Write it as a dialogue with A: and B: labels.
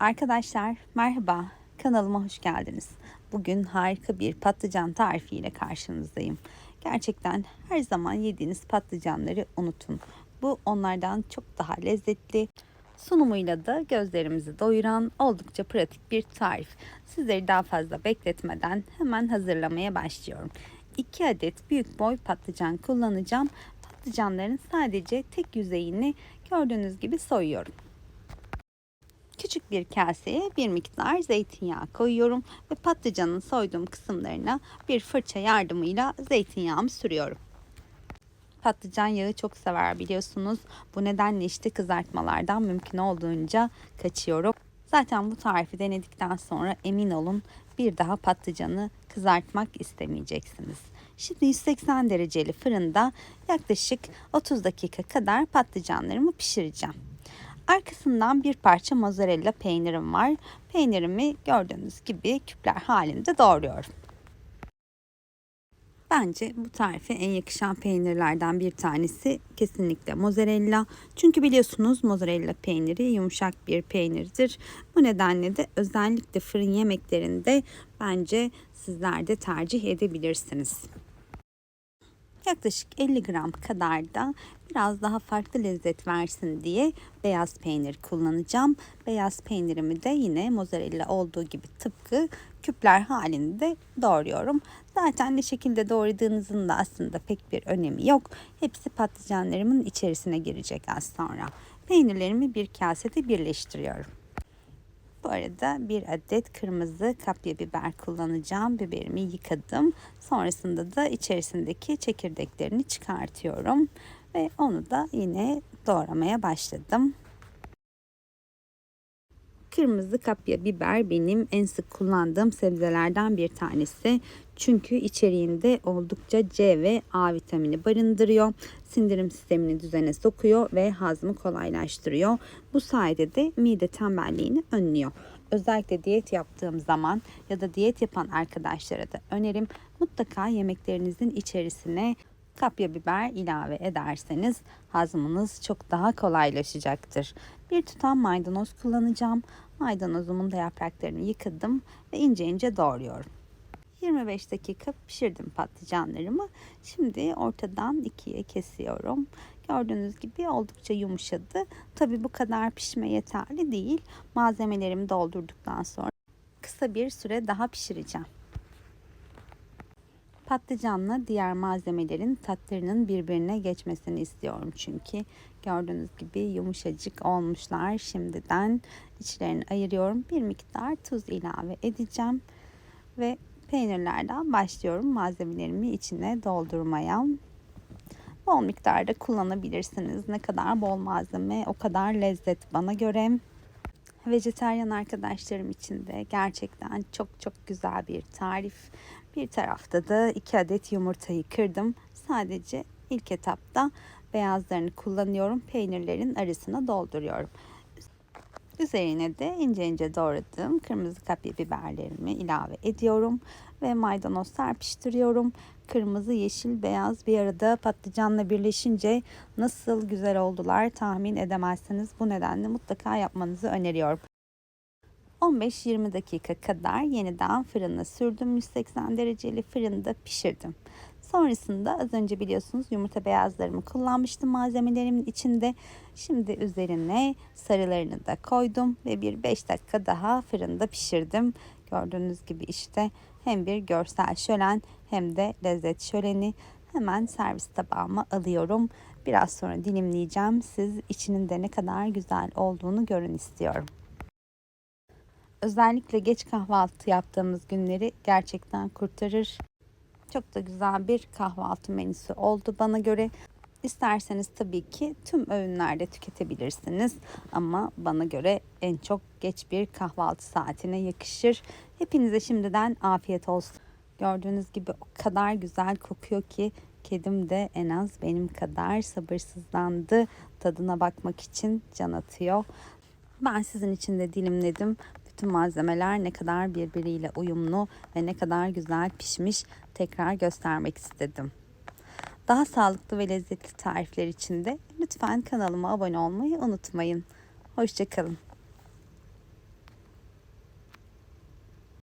A: Arkadaşlar merhaba kanalıma hoş geldiniz. Bugün harika bir patlıcan tarifiyle karşınızdayım. Gerçekten her zaman yediğiniz patlıcanları unutun. Bu onlardan çok daha lezzetli. Sunumuyla da gözlerimizi doyuran oldukça pratik bir tarif. Sizleri daha fazla bekletmeden hemen hazırlamaya başlıyorum. 2 adet büyük boy patlıcan kullanacağım. Patlıcanların sadece tek yüzeyini gördüğünüz gibi soyuyorum. Küçük bir kaseye bir miktar zeytinyağı koyuyorum ve patlıcanın soyduğum kısımlarına bir fırça yardımıyla zeytinyağımı sürüyorum. Patlıcan yağı çok sever biliyorsunuz. Bu nedenle işte kızartmalardan mümkün olduğunca kaçıyorum. Zaten bu tarifi denedikten sonra emin olun bir daha patlıcanı kızartmak istemeyeceksiniz. Şimdi 180 dereceli fırında yaklaşık 30 dakika kadar patlıcanlarımı pişireceğim. Arkasından bir parça mozzarella peynirim var. Peynirimi gördüğünüz gibi küpler halinde doğruyorum. Bence bu tarife en yakışan peynirlerden bir tanesi kesinlikle mozzarella. Çünkü biliyorsunuz mozzarella peyniri yumuşak bir peynirdir. Bu nedenle de özellikle fırın yemeklerinde bence sizler de tercih edebilirsiniz. Yaklaşık 50 gram kadar da biraz daha farklı lezzet versin diye beyaz peynir kullanacağım. Beyaz peynirimi de yine mozzarella olduğu gibi tıpkı küpler halinde doğruyorum. Zaten ne şekilde doğradığınızın da aslında pek bir önemi yok. Hepsi patlıcanlarımın içerisine girecek az sonra. Peynirlerimi bir kasede birleştiriyorum. Bu arada bir adet kırmızı kapya biber kullanacağım. Biberimi yıkadım. Sonrasında da içerisindeki çekirdeklerini çıkartıyorum. Ve onu da yine doğramaya başladım. Kırmızı kapya biber benim en sık kullandığım sebzelerden bir tanesi. Çünkü içeriğinde oldukça C ve A vitamini barındırıyor. Sindirim sistemini düzene sokuyor ve hazmı kolaylaştırıyor. Bu sayede de mide tembelliğini önlüyor. Özellikle diyet yaptığım zaman ya da diyet yapan arkadaşlara da önerim mutlaka yemeklerinizin içerisine kapya biber ilave ederseniz hazmınız çok daha kolaylaşacaktır. Bir tutam maydanoz kullanacağım. Maydanozumun da yapraklarını yıkadım ve ince ince doğruyorum. 25 dakika pişirdim patlıcanlarımı. Şimdi ortadan ikiye kesiyorum. Gördüğünüz gibi oldukça yumuşadı. Tabi bu kadar pişme yeterli değil. Malzemelerimi doldurduktan sonra kısa bir süre daha pişireceğim. Patlıcanla diğer malzemelerin tatlarının birbirine geçmesini istiyorum çünkü gördüğünüz gibi yumuşacık olmuşlar. Şimdiden içlerini ayırıyorum. Bir miktar tuz ilave edeceğim ve peynirlerden başlıyorum malzemelerimi içine doldurmaya. Bol miktarda kullanabilirsiniz. Ne kadar bol malzeme o kadar lezzet bana göre. Vejeteryan arkadaşlarım için de gerçekten çok çok güzel bir tarif. Bir tarafta da 2 adet yumurtayı kırdım. Sadece ilk etapta beyazlarını kullanıyorum. Peynirlerin arasına dolduruyorum. Üzerine de ince ince doğradığım kırmızı kapya biberlerimi ilave ediyorum ve maydanoz serpiştiriyorum. Kırmızı, yeşil, beyaz bir arada patlıcanla birleşince nasıl güzel oldular tahmin edemezsiniz. Bu nedenle mutlaka yapmanızı öneriyorum. 15-20 dakika kadar yeniden fırına sürdüm. 180 dereceli fırında pişirdim. Sonrasında az önce biliyorsunuz yumurta beyazlarımı kullanmıştım malzemelerimin içinde. Şimdi üzerine sarılarını da koydum ve bir 5 dakika daha fırında pişirdim. Gördüğünüz gibi işte hem bir görsel şölen hem de lezzet şöleni. Hemen servis tabağıma alıyorum. Biraz sonra dilimleyeceğim. Siz içinin de ne kadar güzel olduğunu görün istiyorum. Özellikle geç kahvaltı yaptığımız günleri gerçekten kurtarır. Çok da güzel bir kahvaltı menüsü oldu bana göre. İsterseniz tabii ki tüm öğünlerde tüketebilirsiniz ama bana göre en çok geç bir kahvaltı saatine yakışır. Hepinize şimdiden afiyet olsun. Gördüğünüz gibi o kadar güzel kokuyor ki kedim de en az benim kadar sabırsızlandı. Tadına bakmak için can atıyor. Ben sizin için de dilimledim. Bütün malzemeler ne kadar birbiriyle uyumlu ve ne kadar güzel pişmiş tekrar göstermek istedim. Daha sağlıklı ve lezzetli tarifler için de lütfen kanalıma abone olmayı unutmayın. Hoşçakalın.